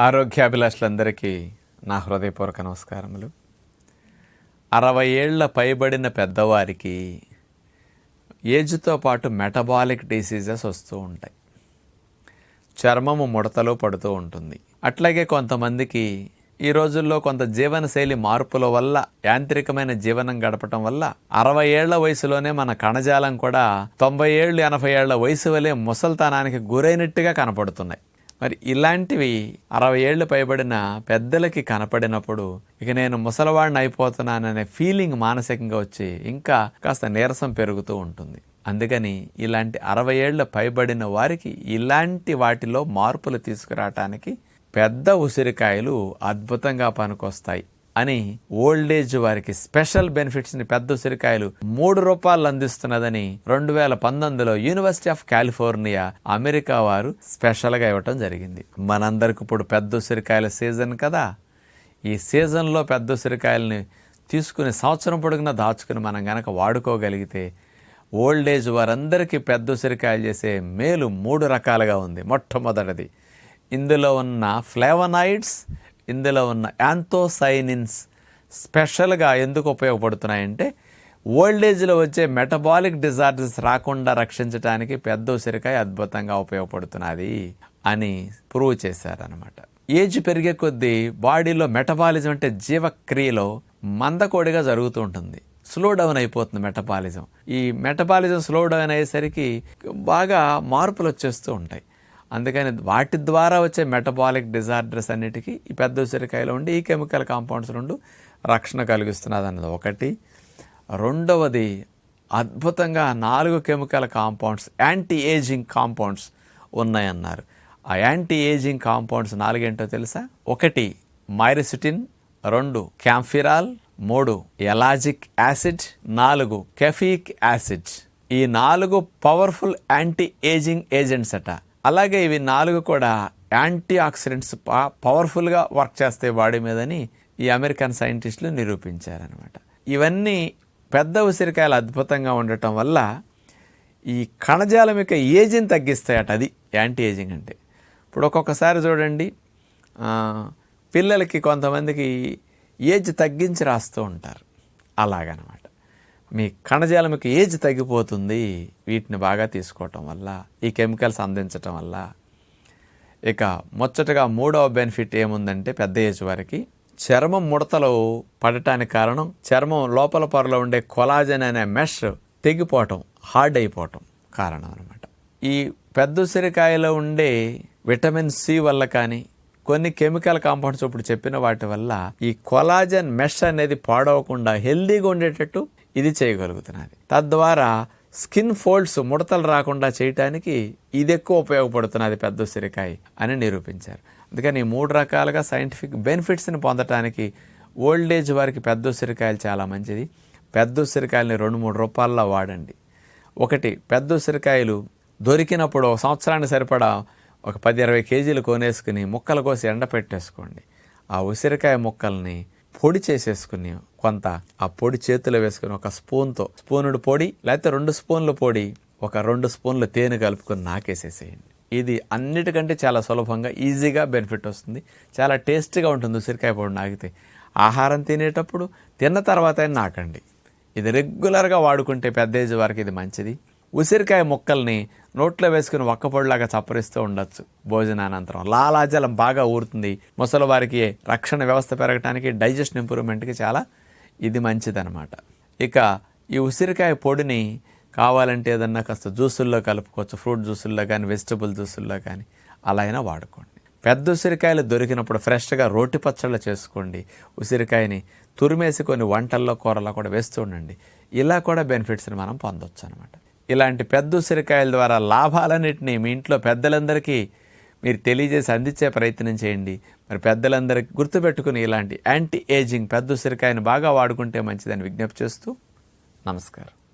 ఆరోగ్యాభిలాషులందరికీ నా హృదయపూర్వక నమస్కారములు. అరవై ఏళ్ళ పైబడిన పెద్దవారికి ఏజ్తో పాటు మెటబాలిక్ డిసీజెస్ వస్తూ ఉంటాయి. చర్మము ముడతలు పడుతూ ఉంటుంది. అట్లాగే కొంతమందికి ఈ రోజుల్లో కొంత జీవనశైలి మార్పుల వల్ల యాంత్రికమైన జీవనం గడపటం వల్ల అరవై ఏళ్ళ వయసులోనే మన కణజాలం కూడా తొంభై ఏళ్ళు ఎనభై ఏళ్ళ వయసు వలె ముసల్తనానికి గురైనట్టుగా కనపడుతున్నాయి. మరి ఇలాంటివి అరవై ఏళ్ళు పైబడిన పెద్దలకి కనపడినప్పుడు ఇక నేను ముసలివాడిని అయిపోతున్నాననే ఫీలింగ్ మానసికంగా వచ్చి ఇంకా కాస్త నీరసం పెరుగుతూ ఉంటుంది. అందుకని ఇలాంటి అరవై ఏళ్ళ పైబడిన వారికి ఇలాంటి వాటిలో మార్పులు తీసుకురావటానికి పెద్ద ఉసిరికాయలు అద్భుతంగా పనికొస్తాయి. అని ఓల్డ్ ఏజ్ వారికి స్పెషల్ బెనిఫిట్స్ని పెద్ద ఉసిరికాయలు మూడు రూపాయలు అందిస్తున్నదని రెండు వేల పంతొమ్మిదిలో యూనివర్సిటీ ఆఫ్ కాలిఫోర్నియా అమెరికా వారు స్పెషల్గా ఇవ్వటం జరిగింది. మనందరికి ఇప్పుడు పెద్ద ఉసిరికాయల సీజన్ కదా. ఈ సీజన్లో పెద్ద ఉసిరికాయలని తీసుకుని సంవత్సరం పొడుగునా దాచుకుని మనం గనక వాడుకోగలిగితే ఓల్డ్ ఏజ్ వారందరికీ పెద్ద ఉసిరికాయలు చేసే మేలు మూడు రకాలుగా ఉంది. మొట్టమొదటిది. ఇందులో ఉన్న ఫ్లేవనాయిడ్స్ ఇందులో ఉన్న యాంతోసైనిన్స్ స్పెషల్గా ఎందుకు ఉపయోగపడుతున్నాయంటే ఓల్డ్ ఏజ్లో వచ్చే మెటబాలిక్ డిజార్డర్స్ రాకుండా రక్షించడానికి పెద్ద ఉసిరికాయ అద్భుతంగా ఉపయోగపడుతున్నది అని ప్రూవ్ చేశారనమాట ఏజ్ పెరిగే కొద్దీ బాడీలో మెటబాలిజం అంటే జీవక్రియలో మందకోడిగా జరుగుతూ ఉంటుంది. స్లో డౌన్ అయిపోతుంది మెటబాలిజం ఈ మెటబాలిజం స్లో డౌన్ అయ్యేసరికి బాగా మార్పులు వచ్చేస్తూ ఉంటాయి. అందుకని వాటి ద్వారా వచ్చే మెటబాలిక్ డిజార్డర్స్ అన్నిటికీ ఈ పెద్ద ఉసిరికాయలో ఉండి ఈ కెమికల్ కాంపౌండ్స్ రెండు రక్షణ కలిగిస్తున్నది అన్నది ఒకటి. రెండవది అద్భుతంగా నాలుగు chemical compounds anti ageing compounds ఉన్నాయన్నారు. ఆ యాంటీ ఏజింగ్ కాంపౌండ్స్ నాలుగేంటో తెలుసా? ఒకటి మైరిసిటిన్ రెండు క్యాంఫిరాల్ మూడు ఎలాజిక్ యాసిడ్ నాలుగు కెఫిక్ యాసిడ్. ఈ నాలుగు పవర్ఫుల్ యాంటీ ఏజింగ్ ఏజెంట్స్ అట. అలాగే ఇవి నాలుగు కూడా యాంటీ ఆక్సిడెంట్స్ పవర్ఫుల్గా వర్క్ చేస్తాయి బాడీ మీదని ఈ అమెరికన్ సైంటిస్టులు నిరూపించారనమాట ఇవన్నీ పెద్ద ఉసిరికాయలు అద్భుతంగా ఉండటం వల్ల ఈ కణజాలం యొక్క ఏజ్ని తగ్గిస్తాయట అది యాంటీ ఏజింగ్ అంటే. ఇప్పుడు ఒక్కొక్కసారి చూడండి పిల్లలకి కొంతమందికి ఏజ్ తగ్గించి రాస్తూ ఉంటారు. అలాగనమాట. మీ కణజాలం యొక్క ఏజ్ తగ్గిపోతుంది. వీటిని బాగా తీసుకోవటం వల్ల ఈ కెమికల్స్ అందించటం వల్ల. ఇక ముచ్చటగా మూడవ బెనిఫిట్ ఏముందంటే పెద్ద ఏజ్ వారికి చర్మం ముడతలు పడటానికి కారణం చర్మం లోపల పొరలో ఉండే కొలాజన్ అనే మెష్ తెగిపోవటం హార్డ్ అయిపోవటం కారణం అనమాట ఈ పెద్ద ఉసిరికాయలో ఉండే విటమిన్ సి వల్ల కానీ కొన్ని కెమికల్ కాంపౌండ్స్ ఇప్పుడు చెప్పిన వాటి వల్ల ఈ కొలాజన్ మెష్ అనేది పాడవకుండా హెల్దీగా ఉండేటట్టు ఇది చేయగలుగుతున్నది తద్వారా స్కిన్ ఫోల్డ్స్ ముడతలు రాకుండా చేయటానికి ఇది ఎక్కువ ఉపయోగపడుతున్నది పెద్ద ఉసిరికాయ అని నిరూపించారు. అందుకని మూడు రకాలుగా సైంటిఫిక్ బెనిఫిట్స్ని పొందటానికి ఓల్డ్ ఏజ్ వారికి పెద్ద ఉసిరికాయలు చాలా మంచిది. పెద్ద ఉసిరికాయలని రెండు మూడు రూపాయల్లో వాడండి. ఒకటి పెద్ద ఉసిరికాయలు దొరికినప్పుడు ఒక సంవత్సరానికి సరిపడా ఒక పది ఇరవై కేజీలు కొనేసుకుని ముక్కలు కోసి ఎండ పెట్టేసుకోండి ఆ ఉసిరికాయ ముక్కల్ని పొడి చేసేసుకుని కొంత ఆ పొడి చేతిలో వేసుకుని ఒక స్పూన్తో స్పూనుడు పొడి లేకపోతే రెండు స్పూన్ల పొడి ఒక రెండు స్పూన్ల తేనె కలుపుకొని నాకేసేసేయండి. ఇది అన్నిటికంటే చాలా సులభంగా ఈజీగా బెనిఫిట్ వస్తుంది. చాలా టేస్టీగా ఉంటుంది ఉసిరికాయ పొడి నాకితే. ఆహారం తినేటప్పుడు తిన్న తర్వాత నాకండి. ఇది రెగ్యులర్గా వాడుకుంటే పెద్ద ఏజ్ వారికి ఇది మంచిది. ఉసిరికాయ ముక్కల్ని నోట్లో వేసుకుని ఒక్కపొడిలాగా చప్పరిస్తూ ఉండొచ్చు భోజనానంతరం. లాలాజలం బాగా ఊరుతుంది. ముసలి వారికి రక్షణ వ్యవస్థ పెరగడానికి డైజెషన్ ఇంప్రూవ్మెంట్కి చాలా ఇది మంచిదనమాట ఇక ఈ ఉసిరికాయ పొడిని కావాలంటే ఏదన్నా కాస్త జ్యూసుల్లో కలుపుకోవచ్చు. ఫ్రూట్ జ్యూసుల్లో కానీ వెజిటబుల్ జ్యూసుల్లో కానీ అలా అయినా వాడుకోండి. పెద్ద ఉసిరికాయలు దొరికినప్పుడు ఫ్రెష్గా రోటి పచ్చళ్ళు చేసుకోండి. ఉసిరికాయని తురిమేసి కొన్ని వంటల్లో కూరలో కూడా వేస్తూ ఉండండి. ఇలా కూడా బెనిఫిట్స్ని మనం పొందొచ్చు అనమాట ఇలాంటి పెద్ద ఉసిరికాయల ద్వారా లాభాలన్నింటినీ మీ ఇంట్లో పెద్దలందరికీ మీరు తెలియజేసి అందించే ప్రయత్నం చేయండి. మరి పెద్దలందరికీ గుర్తుపెట్టుకుని ఇలాంటి యాంటీ ఏజింగ్ పెద్ద ఉసిరికాయను బాగా వాడుకుంటే మంచిదని విజ్ఞప్తి చేస్తూ నమస్కారం.